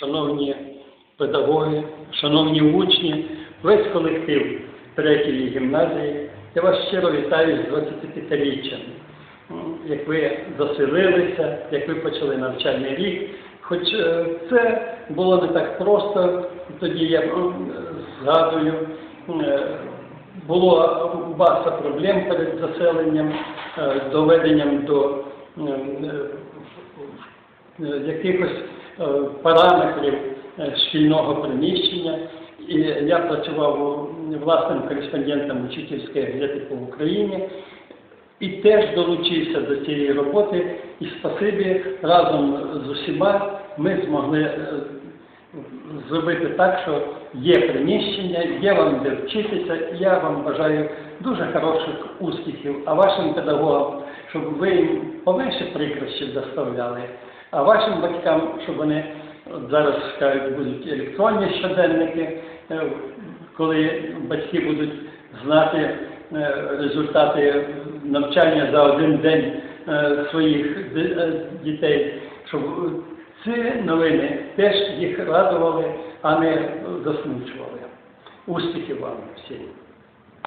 шановні педагоги, шановні учні, весь колектив третьої гімназії. Я вас щиро вітаю з 25-річчям. Як ви заселилися, як ви почали навчальний рік. Хоч е, це було не так просто, тоді я згадую, е, було баса проблем перед заселенням, е, доведенням до якихось параметрів е, шкільного приміщення. І я працював власним кореспондентом учительської газети по Україні і теж долучився до цієї роботи. І спасибі разом з усіма ми змогли е, зробити так, що є приміщення, є вам де вчитися. Я вам бажаю дуже хороших успіхів, а вашим педагогам, щоб ви їм поменше прикрощів доставляли, а вашим батькам, щоб вони зараз кажуть, будуть електронні щоденники, е, коли батьки будуть знати е, результати навчання за один день е, своїх дітей, щоб ці новини теж їх радували, а не засмучували. Успіхів вам всім!